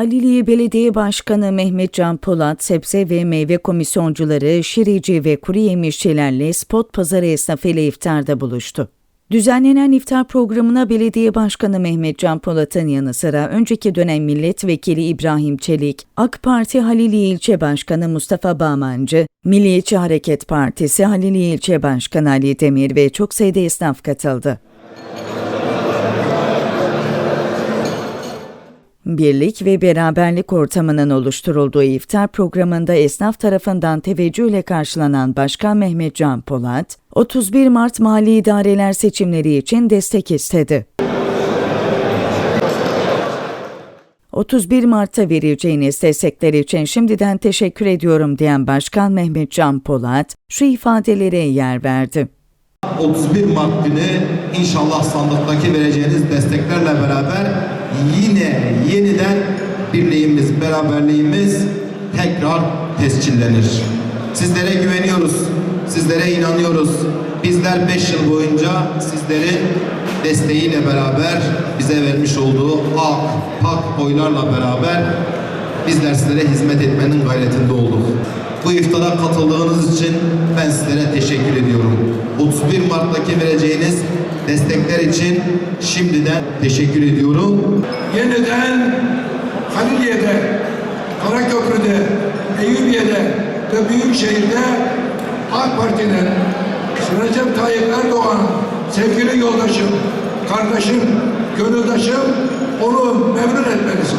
Haliliye Belediye Başkanı Mehmet Can Polat, sebze ve meyve komisyoncuları, şirici ve kuru yemişçilerle spot pazarı esnafı ile iftarda buluştu. Düzenlenen iftar programına Belediye Başkanı Mehmet Can Polat'ın yanı sıra önceki dönem Milletvekili İbrahim Çelik, AK Parti Haliliye İlçe Başkanı Mustafa Bağmancı, Milliyetçi Hareket Partisi Haliliye İlçe Başkanı Ali Demir ve çok sayıda esnaf katıldı. Birlik ve beraberlik ortamının oluşturulduğu iftar programında esnaf tarafından teveccühle karşılanan Başkan Mehmet Can Polat, 31 Mart Mali İdareler seçimleri için destek istedi. 31 Mart'ta vereceğiniz destekler için şimdiden teşekkür ediyorum diyen Başkan Mehmet Can Polat şu ifadelere yer verdi. 31 Mart günü inşallah sandıktaki vereceğiniz desteklerle beraber yeniden birliğimiz, beraberliğimiz tekrar tescillenir. Sizlere güveniyoruz, sizlere inanıyoruz. Bizler 5 yıl boyunca sizlerin desteğiyle beraber bize vermiş olduğu ak, pak oylarla beraber bizler sizlere hizmet etmenin gayretinde olduk. Bu iftara katıldığınız için ben sizlere teşekkür ediyorum. 31 Mart'taki vereceğiniz destekler için şimdiden teşekkür ediyorum. yeniden Haliliye'de, Karaköprü'de, Eyüpiye'de ve Büyükşehir'de AK Parti'nin Recep Tayyip Erdoğan sevgili yoldaşım, kardeşim, gönüldaşım onu memnun etmelisin.